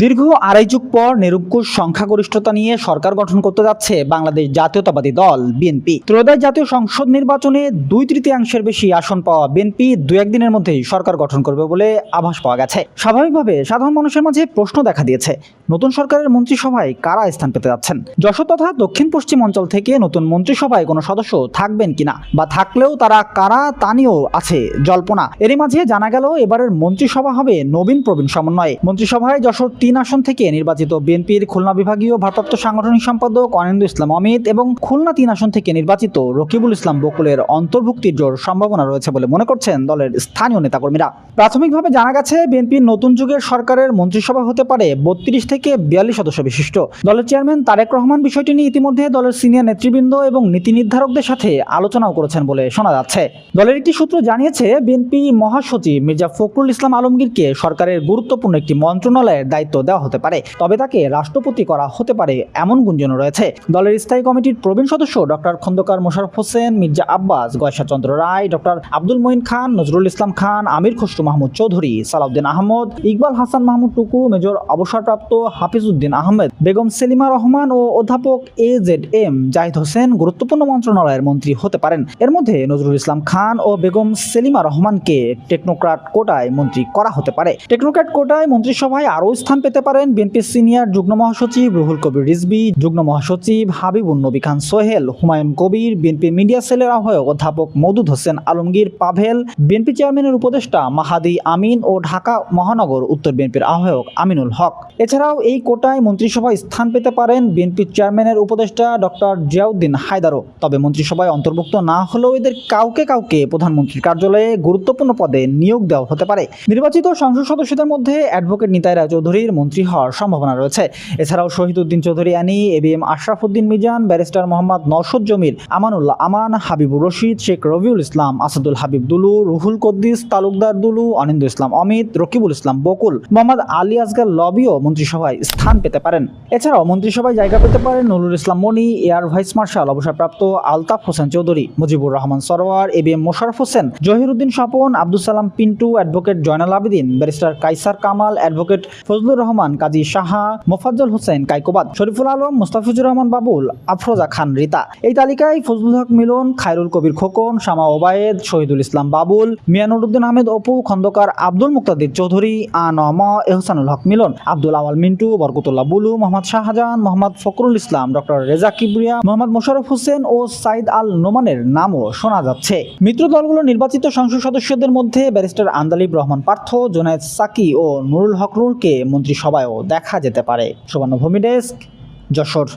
দীর্ঘ আড়াই যুগ পর নিরঙ্কুশ সংখ্যাগরিষ্ঠতা নিয়ে সরকার গঠন করতে যাচ্ছে বাংলাদেশ জাতীয়তাবাদী দল বিএনপি ত্রয়োদশ জাতীয় সংসদ নির্বাচনে দুই তৃতীয়াংশের বেশি আসন পাওয়া বিএনপি দু একদিনের মধ্যেই সরকার গঠন করবে বলে আভাস পাওয়া গেছে। স্বাভাবিকভাবে সাধারণ মানুষের মাঝে প্রশ্ন দেখা দিয়েছে, নতুন সরকারের মন্ত্রিসভায় কারা স্থান পেতে যাচ্ছেন? যশোর তথা দক্ষিণ পশ্চিম অঞ্চল থেকে নতুন মন্ত্রিসভায় কোনো সদস্য থাকবেন কিনা? বা থাকলেও তারা কারা তা নিয়েও আছে জল্পনা। এরই মাঝে জানা গেল, এবারের মন্ত্রিসভা হবে নবীন প্রবীণ সমন্বয়ে। মন্ত্রিসভায় যশোর তিন আসন থেকে নির্বাচিত বিএনপির খুলনা বিভাগীয় ভারপ্রাপ্ত সাংগঠনিক সম্পাদক অনিন্দু ইসলাম অমিত এবং খুলনা তিন আসন থেকে নির্বাচিত রকিবুল ইসলাম বকুলের অন্তর্ভুক্তির জোর সম্ভাবনা রয়েছে বলে মনে করছেন দলের স্থানীয় নেতাকর্মীরা। প্রাথমিকভাবে জানা গেছে, বিএনপির নতুন যুগের সরকারের মন্ত্রিসভা হতে পারে বত্রিশ থেকে বিয়াল্লিশ সদস্য বিশিষ্ট। দলের চেয়ারম্যান তারেক রহমান বিষয়টি নিয়ে ইতিমধ্যে দলের সিনিয়র নেতৃবৃন্দ এবং নীতি নির্ধারকদের সাথে আলোচনাও করেছেন বলে শোনা যাচ্ছে। দলের একটি সূত্র জানিয়েছে, বিএনপি মহাসচিব মির্জা ফখরুল ইসলাম আলমগীরকে সরকারের গুরুত্বপূর্ণ একটি মন্ত্রণালয়ের দায়িত্ব দেওয়া হতে পারে। তবে তাকে রাষ্ট্রপতি করা হতে পারে এমন গুঞ্জন রয়েছে। দলের স্থায়ী কমিটির প্রবীণ সদস্য doctor Khandaker Mosharraf Hossain, Mirza Abbas Goysa Chandra Roy doctor Abdul Moyeen Khan, Nazrul Islam Khan, Amir Khasru Mahmud Chowdhury, Salahuddin Ahmed, Iqbal Hasan Mahmud Tuku, major অবসরপ্রাপ্ত হাফিজউদ্দিন আহমেদ, বেগম সেলিমা রহমান ও অধ্যাপক A Z M Zahid Hossain গুরুত্বপূর্ণ মন্ত্রণালয়ের মন্ত্রী হতে পারেন। এর মধ্যে নজরুল ইসলাম খান ও বেগম সেলিমা রহমানকে টেকনোক্রাট কোটায় মন্ত্রী করা হতে পারে। টেকনোক্রাট কোটায় মন্ত্রিসভায় আরও স্থান পেতে পারেন বিএনপির সিনিয়র যুগ্ম মহাসচিব রুহুল কবির রিজবি যুগ্ম মহাসচিব হাবিবুন নবী খান সোহেল, হুমায়ুন কবির বিএনপির মিডিয়া সেলের আহ্বায়ক অধ্যাপক মওদুদ হোসেন আলমগীর পাভেল, বিএনপি চেয়ারম্যানের উপদেষ্টা মাহাদি আমিন ও ঢাকা মহানগর উত্তর বিএনপির আহ্বায়ক আমিনুল হক। এছাড়াও এই কোটায় মন্ত্রিসভায় স্থান পেতে পারেন বিএনপির চেয়ারম্যানের উপদেষ্টা ডক্টর জিয়াউদ্দিন হায়দারও। তবে মন্ত্রিসভায় অন্তর্ভুক্ত না হলেও এদের কাউকে কাউকে প্রধানমন্ত্রীর কার্যালয়ে গুরুত্বপূর্ণ পদে নিয়োগ দেওয়া হতে পারে। নির্বাচিত সংসদ সদস্যদের মধ্যে অ্যাডভোকেট নিতাই রায় চৌধুরীর মন্ত্রী হওয়ার সম্ভাবনা রয়েছে। এছাড়াও Shahid Uddin Chowdhury Ani A B M Ashrafuddin Mizan, barrister Mohammad Nawshad Jamir, Amanullah Aman, Habibur Rashid, Sheikh Rabiul Islam, Asadul Habib Dulu, Ruhul কদ্দিস, Talukdar Dulu, অনিন্দ ইসলাম অমিত, রকিবুল ইসলাম বকুল, মোহাম্মদ আলী আসগার লবিও মন্ত্রিসভায় স্থান পেতে পারেন। এছাড়াও মন্ত্রিসভায় জায়গা পেতে পারেন Nurul Islam Moni air vice marshal, অবসরপ্রাপ্ত Altaf Hossain Chowdhury, Mujibur Rahman Sarwar A B M Mosharraf Hossain, Zahiruddin Swapan Abdul Salam Pintu, advocate Joynal Abedin, barrister Kaiser Kamal, advocate Fazlur Rahman, Kazi Shaha Mofazzal Hossain, Kaikobad, Shariful Alam, Mustafizur Rahman Babul, Afroza Khan, Rita. এই তালিকায় Fazlul Haque Milon, Khairul Kabir Khokon, Shama Obaed, Shahidul Islam Babul Mianuruddin Ahmed Apu, Khandakar Abdul Muktadir Chowdhury A N M Ehsanul Haque Milon, Abdul Awal Mintu, Barkatullah Bulu, Mohammad Shahjahan, Mohammad Fakhrul Islam, doctor Reza Kibria, Mohammad Mosharraf Hossain ও সাইদ আল নোমানের নামও শোনা যাচ্ছে। মিত্র দলগুলো নির্বাচিত সংসদ সদস্যদের মধ্যে ব্যারিস্টার আন্দালিব রহমান পার্থ, জোনায়েদ সাকি ও নুরুল হক নুরকে মন্ত্রিসভায়ও দেখা যেতে পারে। সুবর্ণভূমি ডেস্ক যশোর।